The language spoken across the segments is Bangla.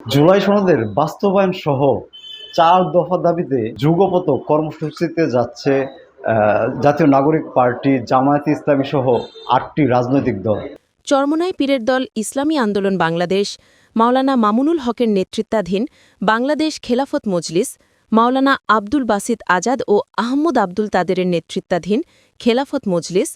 জুলাই সনদের বাস্তবায়ন সহ চার দফা দাবিতে যুগপত কর্মসূচিতে যাচ্ছে জাতীয় নাগরিক পার্টি, জামায়াতে ইসলামী সহ আটটি রাজনৈতিক দল। চরমনাই পীরের দল ইসলামী আন্দোলন বাংলাদেশ, মাওলানা মামুনুল হকের নেতৃত্বাধীন বাংলাদেশ খেলাফত মজলিস, মাওলানা আব্দুল বাসিদ আজাদ ও আহমদ আব্দুল তাদেরের নেতৃত্বাধীন খেলাফত মজলিস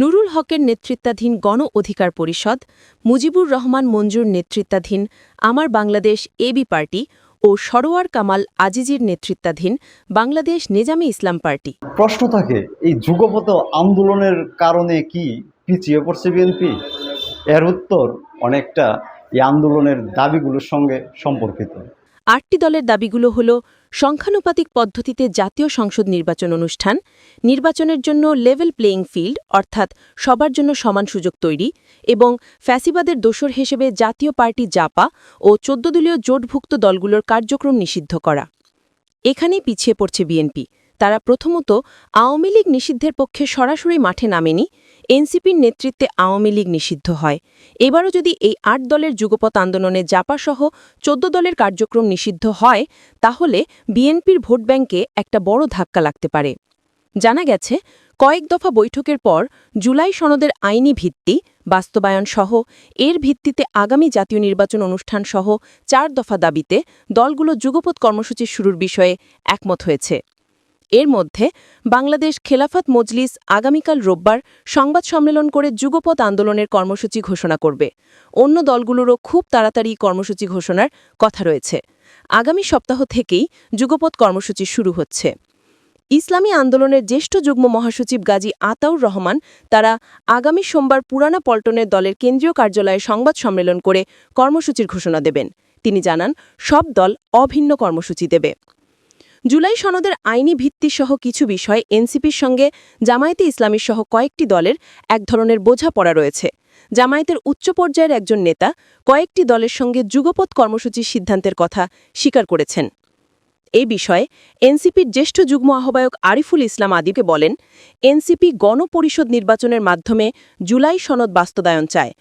নুরুল হকের নেতৃত্বাধীন গণ অধিকার পরিষদ, মুজিবুর রহমান মঞ্জুর নেতৃত্বাধীন আমার বাংলাদেশ এবি পার্টি ও সরোয়ার কামাল আজিজির নেতৃত্বাধীন বাংলাদেশ নেজামে ইসলাম পার্টি। প্রশ্ন থাকে, এই যুগপত আন্দোলনের কারণে কি পিছিয়ে পড়ছে বিএনপি? এর উত্তর অনেকটা এই আন্দোলনের দাবিগুলোর সঙ্গে সম্পর্কিত। আটটি দলের দাবিগুলো হল, সংখ্যানুপাতিক পদ্ধতিতে জাতীয় সংসদ নির্বাচন অনুষ্ঠান, নির্বাচনের জন্য লেভেল প্লেয়িং ফিল্ড অর্থাৎ সবার জন্য সমান সুযোগ তৈরি, এবং ফ্যাসিবাদের দোসর হিসেবে জাতীয় পার্টি জাপা ও চোদ্দ দলীয় জোটভুক্ত দলগুলোর কার্যক্রম নিষিদ্ধ করা। এখানেই পিছিয়ে পড়ছে বিএনপি। তারা প্রথমত আওয়ামী লীগ নিষিদ্ধের পক্ষে সরাসরি মাঠে নামেনি এনসিপির নেতৃত্বে আওয়ামী লীগ নিষিদ্ধ হয়। এবারও যদি এই আট দলের যুগপৎ আন্দোলনে জাপাসহ চোদ্দ দলের কার্যক্রম নিষিদ্ধ হয়, তাহলে বিএনপির ভোট ব্যাংকে একটা বড় ধাক্কা লাগতে পারে। জানা গেছে, কয়েক দফা বৈঠকের পর জুলাই সনদের আইনি ভিত্তি, বাস্তবায়ন সহ, এর ভিত্তিতে আগামী জাতীয় নির্বাচন অনুষ্ঠান সহ চার দফা দাবিতে দলগুলো যুগপৎ কর্মসূচি শুরুর বিষয়ে একমত হয়েছে। এর মধ্যে বাংলাদেশ খেলাফত মজলিস আগামীকাল রোববার সংবাদ সম্মেলন করে যুগপৎ আন্দোলনের কর্মসূচি ঘোষণা করবে। অন্য দলগুলোরও খুব তাড়াতাড়ি কর্মসূচি ঘোষণার কথা রয়েছে। আগামী সপ্তাহ থেকেই যুগপৎ কর্মসূচি শুরু হচ্ছে। ইসলামী আন্দোলনের জ্যেষ্ঠ যুগ্ম মহাসচিব গাজী আতাউর রহমান তারা আগামী সোমবার পুরানা পল্টনের দলের কেন্দ্রীয় কার্যালয়ে সংবাদ সম্মেলন করে কর্মসূচির ঘোষণা দেবেন। তিনি জানান, সব দল অভিন্ন কর্মসূচি দেবে। জুলাই সনদের আইনি ভিত্তিসহ কিছু বিষয়ে এনসিপির সঙ্গে জামায়াতে ইসলামীর সহ কয়েকটি দলের এক ধরনের বোঝাপড়া রয়েছে। জামায়াতের উচ্চ পর্যায়ের একজন নেতা কয়েকটি দলের সঙ্গে যুগপৎ কর্মসূচির সিদ্ধান্তের কথা স্বীকার করেছেন। এ বিষয়ে এনসিপির জ্যেষ্ঠ যুগ্ম আহ্বায়ক আরিফুল ইসলাম আদিকে বলেন, এনসিপি গণপরিষদ নির্বাচনের মাধ্যমে জুলাই সনদ বাস্তবায়ন চায়।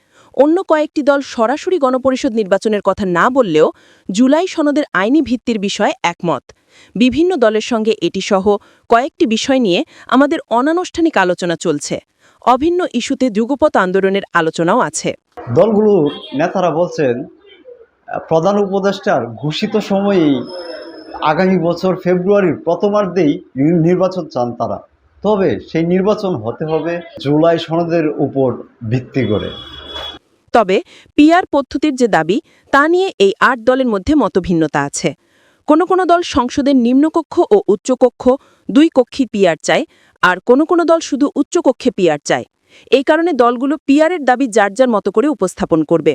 অন্য কয়েকটি দল সরাসরি গণপরিষদ নির্বাচনের কথা না বললেও জুলাই সনদের আইনি ভিত্তির বিষয়ে একমত। বিভিন্ন দলের সঙ্গে এটি সহ কয়েকটি বিষয় নিয়ে আমাদের অনানুষ্ঠানিক আলোচনা চলছে। অভিন্ন ইস্যুতে যুগপৎ আন্দোলনের আলোচনাও আছে। দলগুলোর নেতারা বলছেন, প্রধান উপদেষ্টার ঘোষিত সময়েই আগামী বছর ফেব্রুয়ারির প্রথমার্ধেই নির্বাচন চান তারা। তবে সেই নির্বাচন হতে হবে জুলাই সনদের উপর ভিত্তি করে। তবে পিআর পদ্ধতির যে দাবি, তা নিয়ে এই আট দলের মধ্যে মতভিন্নতা আছে। কোনো কোনো দল সংসদের নিম্নকক্ষ ও উচ্চকক্ষ, দুই কক্ষী পিআর চায়, আর কোনো কোনো দল শুধু উচ্চকক্ষে পিআর চায়। এই কারণে দলগুলো পিআরের দাবি যার যার মতো করে উপস্থাপন করবে।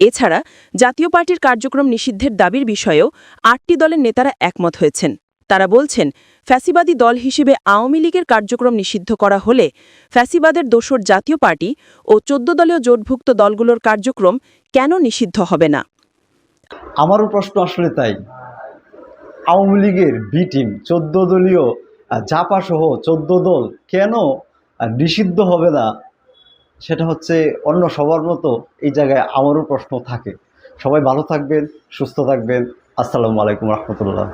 এছাড়া জাতীয় পার্টির কার্যক্রম নিষিদ্ধের দাবির বিষয়েও আটটি দলের নেতারা একমত হয়েছেন। তারা বলছেন, ফ্যাসিবাদী দল হিসেবে আওয়ামী লীগের কার্যক্রম নিষিদ্ধ করা হলে ফ্যাসিবাদের দোসর জাতীয় পার্টি ও চোদ্দ দলীয় জোটভুক্ত দলগুলোর কার্যক্রম কেন নিষিদ্ধ হবে না? আমারও প্রশ্ন আসলে তাই। আওয়ামী লীগের বি টিম, চোদ্দ দলীয় জাপা সহ চোদ্দ দল কেন নিষিদ্ধ হবে না? সেটা হচ্ছে অন্য সবার মতো এই জায়গায় আমারও প্রশ্ন থাকে। সবাই ভালো থাকবেন, সুস্থ থাকবেন। আসসালামু আলাইকুম রহমতুল্লাহ।